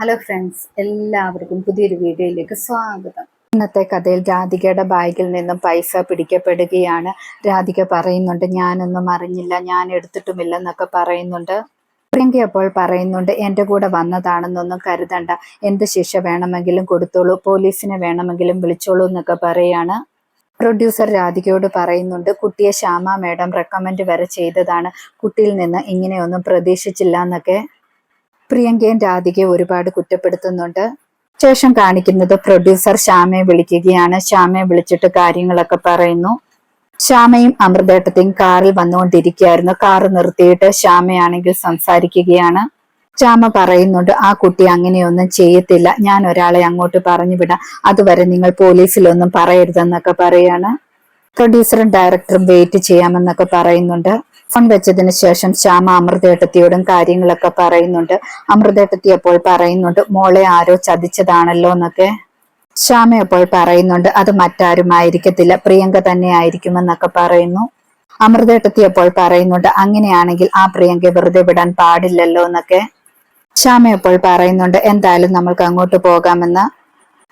Hello friends എല്ലാവർക്കും പുതിയൊരു വീഡിയോയിലേക്ക് സ്വാഗതം. ഇന്നത്തെ കഥയിൽ രാധികയുടെ ബാഗിൽ നിന്നും പൈസ പിടിക്കപ്പെടുകയാണ്. രാധിക പറയുന്നുണ്ട് ഞാനൊന്നും അറിഞ്ഞില്ല ഞാൻ എടുത്തിട്ടുമില്ലെന്നൊക്കെ പറയുന്നുണ്ട്. പ്രിയങ്ക അപ്പോൾ പറയുന്നുണ്ട് എന്റെ കൂടെ വന്നതാണെന്നൊന്നും കരുതണ്ട. എന്ത് ശിക്ഷ വേണമെങ്കിലും കൊടുത്തോളൂ പോലീസിനെ വേണമെങ്കിലും വിളിച്ചോളൂ എന്നൊക്കെ പറയാണ്. പ്രൊഡ്യൂസർ രാധികയോട് പറയുന്നുണ്ട് കുട്ടിയെ ശ്യാമ മാഡം റെക്കമെൻഡ് വരെ ചെയ്തതാണ്. കുട്ടിയിൽ നിന്ന് ഇങ്ങനെയൊന്നും പ്രതീക്ഷിച്ചില്ല എന്നൊക്കെ. പ്രിയങ്കയും രാധികയെ ഒരുപാട് കുറ്റപ്പെടുത്തുന്നുണ്ട്. ശേഷം കാണിക്കുന്നത് പ്രൊഡ്യൂസർ ശ്യാമയെ വിളിക്കുകയാണ്. ശ്യാമയെ വിളിച്ചിട്ട് കാര്യങ്ങളൊക്കെ പറയുന്നു. ശ്യാമയും അമൃതേട്ടത്തെയും കാറിൽ വന്നുകൊണ്ടിരിക്കുകയായിരുന്നു. കാർ നിർത്തിയിട്ട് ശ്യാമയാണെങ്കിൽ സംസാരിക്കുകയാണ്. ശ്യാമ പറയുന്നുണ്ട് ആ കുട്ടി അങ്ങനെയൊന്നും ചെയ്യത്തില്ല. ഞാൻ ഒരാളെ അങ്ങോട്ട് പറഞ്ഞു വിടാം. അതുവരെ നിങ്ങൾ പോലീസിലൊന്നും പറയരുതെന്നൊക്കെ പറയാണ്. പ്രൊഡ്യൂസറും ഡയറക്ടറും വെയിറ്റ് ചെയ്യാമെന്നൊക്കെ പറയുന്നുണ്ട്. ഫോൺ വെച്ചതിന് ശേഷം ശ്യാമ അമൃതേട്ടത്തിയോടും കാര്യങ്ങളൊക്കെ പറയുന്നുണ്ട്. അമൃതേട്ടത്തി അപ്പോൾ പറയുന്നുണ്ട് മോളെ ആരോ ചതിച്ചതാണല്ലോ എന്നൊക്കെ. ശ്യാമ അപ്പോൾ പറയുന്നുണ്ട് അത് മറ്റാരും മറ്റാരുമായിരിക്കത്തില്ല പ്രിയങ്ക തന്നെ ആയിരിക്കുമെന്നൊക്കെ പറയുന്നു. അമൃതേട്ടത്തി അപ്പോൾ പറയുന്നുണ്ട് അങ്ങനെയാണെങ്കിൽ ആ പ്രിയങ്ക വെറുതെ വിടാൻ പാടില്ലല്ലോ എന്നൊക്കെ. ശ്യാമ അപ്പോൾ പറയുന്നുണ്ട് എന്തായാലും നമ്മൾക്ക് അങ്ങോട്ട് പോകാമെന്ന്.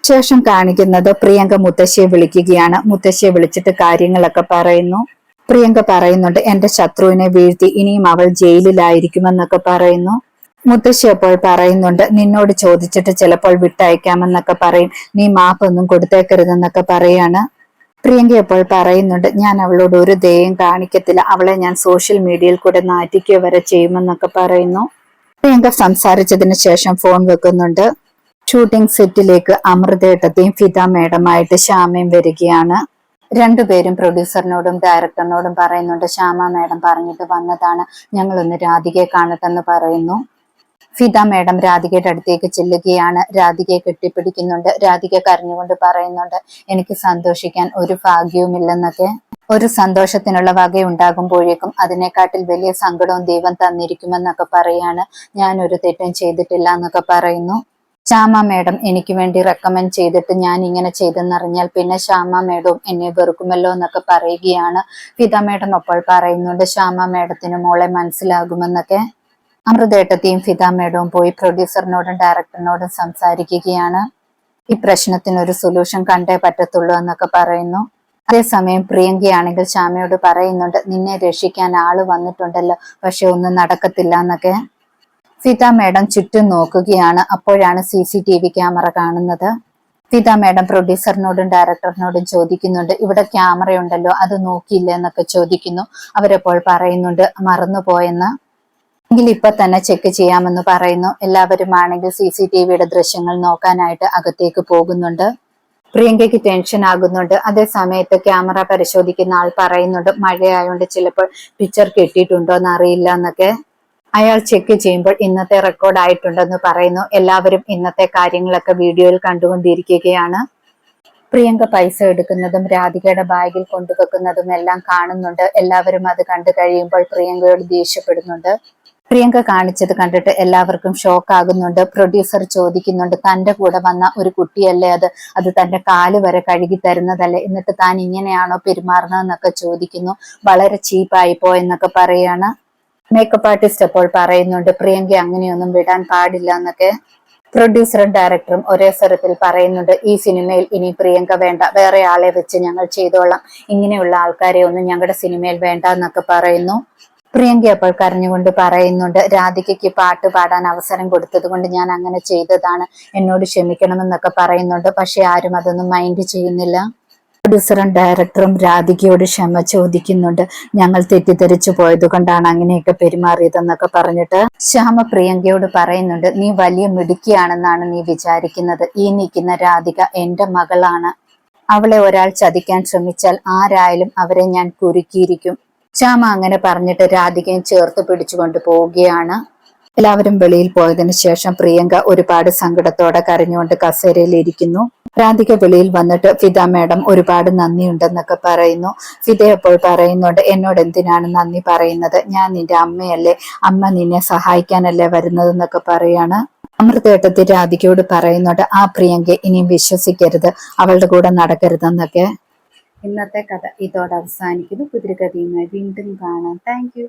ശേഷം കാണിക്കുന്നത് പ്രിയങ്ക മുത്തശ്ശിയെ വിളിക്കുകയാണ്. മുത്തശ്ശിയെ വിളിച്ചിട്ട് കാര്യങ്ങളൊക്കെ പറയുന്നു. പ്രിയങ്ക പറയുന്നുണ്ട് എന്റെ ശത്രുവിനെ വീഴ്ത്തി ഇനിയും അവൾ ജയിലിലായിരിക്കുമെന്നൊക്കെ പറയുന്നു. മുത്തശ്ശി അപ്പോൾ പറയുന്നുണ്ട് നിന്നോട് ചോദിച്ചിട്ട് ചിലപ്പോൾ വിട്ടയക്കാമെന്നൊക്കെ പറയും. നീ മാപ്പൊന്നും കൊടുത്തേക്കരുതെന്നൊക്കെ പറയാണ്. പ്രിയങ്ക അപ്പോൾ പറയുന്നുണ്ട് ഞാൻ അവളോട് ഒരു ദയം കാണിക്കത്തില്ല. അവളെ ഞാൻ സോഷ്യൽ മീഡിയയിൽ കൂടെ നാറ്റിക്കുക വരെ ചെയ്യുമെന്നൊക്കെ പറയുന്നു. പ്രിയങ്ക സംസാരിച്ചതിന് ശേഷം ഫോൺ വെക്കുന്നുണ്ട്. ഷൂട്ടിംഗ് സെറ്റിലേക്ക് അമൃതേട്ടത്തെയും ഫിത മേഡമായിട്ട് ശ്യാമയും വരികയാണ്. രണ്ടുപേരും പ്രൊഡ്യൂസറിനോടും ഡയറക്ടറിനോടും പറയുന്നുണ്ട് ശ്യാമ മാഡം പറഞ്ഞിട്ട് വന്നതാണ്. ഞങ്ങളൊന്ന് രാധികയെ കാണട്ടെന്ന് പറയുന്നു. ഫിദ മാഡം രാധികയുടെ അടുത്തേക്ക് ചെല്ലുകയാണ്. രാധികയെ കെട്ടിപ്പിടിക്കുന്നുണ്ട്. രാധിക കരഞ്ഞുകൊണ്ട് പറയുന്നുണ്ട് എനിക്ക് സന്തോഷിക്കാൻ ഒരു ഭാഗ്യവുമില്ലെന്നൊക്കെ. ഒരു സന്തോഷത്തിനുള്ള വക ഉണ്ടാകുമ്പോഴേക്കും അതിനെക്കാട്ടിൽ വലിയ സങ്കടവും ദൈവം തന്നിരിക്കുമെന്നൊക്കെ പറയാണ്. ഞാൻ ഒരു തെറ്റും ചെയ്തിട്ടില്ല എന്നൊക്കെ പറയുന്നു. ശ്യാമ മേഡം എനിക്ക് വേണ്ടി റെക്കമെൻഡ് ചെയ്തിട്ട് ഞാൻ ഇങ്ങനെ ചെയ്തെന്നറിഞ്ഞാൽ പിന്നെ ശ്യാമ മേഡവും എന്നെ വെറുക്കുമല്ലോ എന്നൊക്കെ പറയുകയാണ്. ഫിത മേഡം അപ്പോൾ പറയുന്നുണ്ട് ശ്യാമ മേഡത്തിന് മോളെ മനസ്സിലാകുമെന്നൊക്കെ. അമൃതേട്ടത്തെയും ഫിത മേഡവും പോയി പ്രൊഡ്യൂസറിനോടും ഡയറക്ടറിനോടും സംസാരിക്കുകയാണ്. ഈ പ്രശ്നത്തിന് ഒരു സൊല്യൂഷൻ കണ്ടേ പറ്റത്തുള്ളൂ എന്നൊക്കെ പറയുന്നു. അതേസമയം പ്രിയങ്കയാണെങ്കിൽ ശ്യാമയോട് പറയുന്നുണ്ട് നിന്നെ രക്ഷിക്കാൻ ആൾ വന്നിട്ടുണ്ടല്ലോ പക്ഷെ ഒന്നും നടക്കത്തില്ല എന്നൊക്കെ. ഫിത മാഡം ചുറ്റും നോക്കുകയാണ്. അപ്പോഴാണ് C C T V camera കാണുന്നത്. സീത മാഡം പ്രൊഡ്യൂസറിനോടും ഡയറക്ടറിനോടും ചോദിക്കുന്നുണ്ട്. ഇവിടെ ക്യാമറ ഉണ്ടല്ലോ അത് നോക്കിയില്ല എന്നൊക്കെ ചോദിക്കുന്നു. അവരപ്പോൾ പറയുന്നുണ്ട് മറന്നുപോയെന്ന്. എങ്കിൽ ഇപ്പൊ തന്നെ ചെക്ക് ചെയ്യാമെന്ന് പറയുന്നു. എല്ലാവരും ആണെങ്കിൽ സി സി ടി വിയുടെ ദൃശ്യങ്ങൾ നോക്കാനായിട്ട് അകത്തേക്ക് പോകുന്നുണ്ട്. പ്രിയങ്കയ്ക്ക് ടെൻഷൻ ആകുന്നുണ്ട്. അതേ സമയത്ത് ക്യാമറ പരിശോധിക്കുന്ന ആൾ പറയുന്നുണ്ട് മഴയായോണ്ട് ചിലപ്പോൾ പിക്ചർ കിട്ടിയിട്ടുണ്ടോ എന്നറിയില്ല എന്നൊക്കെ. അയാൾ ചെക്ക് ചെയ്യുമ്പോൾ ഇന്നത്തെ റെക്കോർഡ് ആയിട്ടുണ്ടെന്ന് പറയുന്നു. എല്ലാവരും ഇന്നത്തെ കാര്യങ്ങളൊക്കെ വീഡിയോയിൽ കണ്ടുകൊണ്ടിരിക്കുകയാണ്. പ്രിയങ്ക പൈസ എടുക്കുന്നതും രാധികയുടെ ബാഗിൽ കൊണ്ടുവെക്കുന്നതും എല്ലാം കാണുന്നുണ്ട്. എല്ലാവരും അത് കണ്ടു കഴിയുമ്പോൾ പ്രിയങ്കയോട് ദേഷ്യപ്പെടുന്നുണ്ട്. പ്രിയങ്ക കാണിച്ചത് കണ്ടിട്ട് എല്ലാവർക്കും ഷോക്ക് ആകുന്നുണ്ട്. പ്രൊഡ്യൂസർ ചോദിക്കുന്നുണ്ട് തന്റെ കൂടെ വന്ന ഒരു കുട്ടിയല്ലേ അത്? അത് തന്റെ കാൽ വരെ കഴുകി തരുന്നതല്ലേ? എന്നിട്ട് താൻ ഇങ്ങനെയാണോ പെരുമാറുന്നതെന്നൊക്കെ ചോദിക്കുന്നു. വളരെ ചീപ്പായി പോയെന്നൊക്കെ പറയാണ്. മേക്കപ്പ് ആർട്ടിസ്റ്റ് അപ്പോൾ പറയുന്നുണ്ട് പ്രിയങ്ക അങ്ങനെയൊന്നും വിടാൻ പാടില്ല എന്നൊക്കെ പ്രൊഡ്യൂസറും ഡയറക്ടറും ഒരേ സ്വരത്തിൽ പറയുന്നുണ്ട്. ഈ സിനിമയിൽ ഇനി പ്രിയങ്ക വേണ്ട വേറെ ആളെ വെച്ച് ഞങ്ങൾ ചെയ്തോളാം. ഇങ്ങനെയുള്ള ആൾക്കാരെ ഒന്നും ഞങ്ങളുടെ സിനിമയിൽ വേണ്ട എന്നൊക്കെ പറയുന്നു. പ്രിയങ്ക അപ്പോൾ കരഞ്ഞുകൊണ്ട് പറയുന്നുണ്ട് രാധികയ്ക്ക് പാട്ട് പാടാൻ അവസരം കൊടുത്തത് കൊണ്ട് ഞാൻ അങ്ങനെ ചെയ്തതാണ്. എന്നോട് ക്ഷമിക്കണമെന്നൊക്കെ പറയുന്നുണ്ട് പക്ഷെ ആരും അതൊന്നും മൈൻഡ് ചെയ്യുന്നില്ല. പ്രൊഡ്യൂസറും ഡയറക്ടറും രാധികയോട് ക്ഷമ ചോദിക്കുന്നുണ്ട്. ഞങ്ങൾ തെറ്റിദ്ധരിച്ചു പോയത് കൊണ്ടാണ് അങ്ങനെയൊക്കെ പെരുമാറിയതെന്നൊക്കെ പറഞ്ഞിട്ട് ശ്യാമ പ്രിയങ്കയോട് പറയുന്നുണ്ട് നീ വലിയ മിടുക്കിയാണെന്നാണ് നീ വിചാരിക്കുന്നത്. ഈ നിൽക്കുന്ന രാധിക എന്റെ മകളാണ്. അവളെ ഒരാൾ ചതിക്കാൻ ശ്രമിച്ചാൽ ആരായാലും അവരെ ഞാൻ കുരുക്കിയിരിക്കും. ശ്യാമ അങ്ങനെ പറഞ്ഞിട്ട് രാധികയും ചേർത്ത് പിടിച്ചുകൊണ്ട് പോവുകയാണ്. എല്ലാവരും വെളിയിൽ പോയതിനു ശേഷം പ്രിയങ്ക ഒരുപാട് സങ്കടത്തോടെ കരഞ്ഞുകൊണ്ട് കസേരയിൽ ഇരിക്കുന്നു. രാധിക വെളിയിൽ വന്നിട്ട് ഫിദ മാഡം ഒരുപാട് നന്ദിയുണ്ടെന്നൊക്കെ പറയുന്നു. ഫിദ അപ്പോൾ പറയുന്നുണ്ട് എന്നോട് എന്തിനാണ് നന്ദി പറയുന്നത്? ഞാൻ നിന്റെ അമ്മയല്ലേ. അമ്മ നിന്നെ സഹായിക്കാനല്ലേ വരുന്നതെന്നൊക്കെ പറയാണ്. അമൃതേട്ടത്തിൽ രാധികയോട് പറയുന്നുണ്ട് ആ പ്രിയങ്ക ഇനിയും വിശ്വസിക്കരുത്. അവളുടെ കൂടെ നടക്കരുതെന്നൊക്കെ. ഇന്നത്തെ കഥ ഇതോടെ അവസാനിക്കുന്നു. കുതിരകഥയുമായി വീണ്ടും കാണാം. താങ്ക്